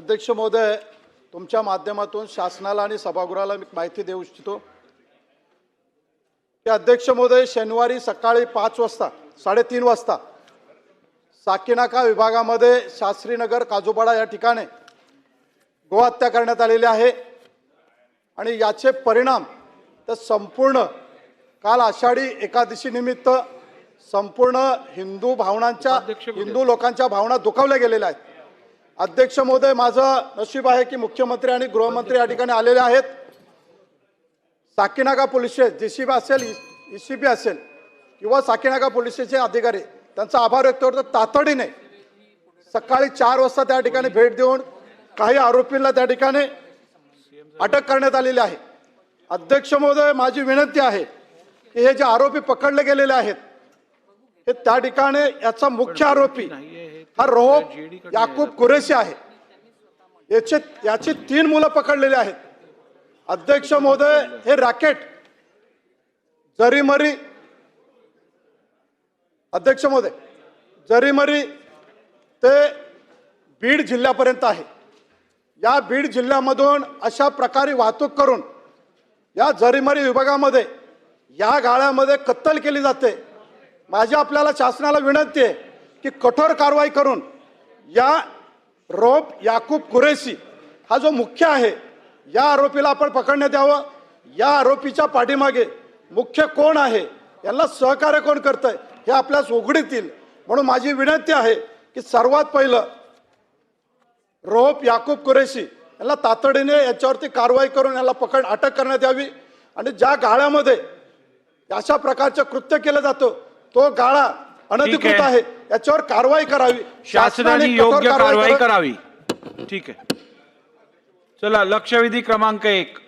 अध्यक्ष महोदय तुमच्या माध्यमातून शासनाला आणि सभागृहाला मी माहिती देऊ इच्छितो. की अध्यक्ष महोदय शनिवारी सकाळी पाच वाजता साडेतीन वाजता साकीनाका विभागामध्ये शास्त्रीनगर काजूपाडा या ठिकाणी गोहत्या करण्यात आलेली आहे. आणि याचे परिणाम तर संपूर्ण काल आषाढी एकादशी निमित्त संपूर्ण हिंदू भावनांच्या हिंदू लोकांच्या भावना दुखावल्या गेलेल्या आहेत. अध्यक्ष महोदय माझं नशीब आहे की मुख्यमंत्री आणि गृहमंत्री या ठिकाणी आलेले आहेत. साकीनागा पोलीस स्टेशन असेल ईसीबी असेल किंवा साकीनागा पोलीस स्टेशनचे अधिकारी त्यांचा आभार व्यक्त करतो. तातडीने सकाळी चार वाजता त्या ठिकाणी भेट देऊन काही आरोपींना त्या ठिकाणी अटक करण्यात आलेली आहे. अध्यक्ष महोदय माझी विनंती आहे की हे जे आरोपी पकडले गेलेले आहेत हे त्या ठिकाणी याचा मुख्य आरोपी हा रोहब याकूब कुरेशी आहे. याचे याची तीन मुलं पकडलेली आहेत. अध्यक्ष महोदय हे रॅकेट जरीमरी अध्यक्ष महोदय जरीमरी ते बीड जिल्ह्यापर्यंत आहे. या बीड जिल्ह्यामधून अशा प्रकारे वाहतूक करून या जरीमरी विभागामध्ये या गाळ्यामध्ये कत्तल केली जाते. माझी आपल्याला शासनाला विनंती आहे. की कठोर कारवाई करून या रोप याकूब कुरेशी हा जो मुख्य आहे या आरोपीला आपण पकडण्यात यावं. या आरोपीच्या पाठीमागे मुख्य कोण आहे यांना सहकार्य कोण करतंय हे आपल्यास उघडीत येईल म्हणून माझी विनंती आहे की सर्वात पहिलं रोप याकूब कुरेशी यांना तातडीने याच्यावरती कारवाई करून याला पकड अटक करण्यात यावी. आणि ज्या गाळ्यामध्ये अशा प्रकारचं कृत्य केलं जातं तो गाळा अनधिकृत आहे. याच्यावर कारवाई करावी. शासनाने योग्य कारवाई करा- करावी. ठीक आहे. चला लक्षवेधी क्रमांक एक.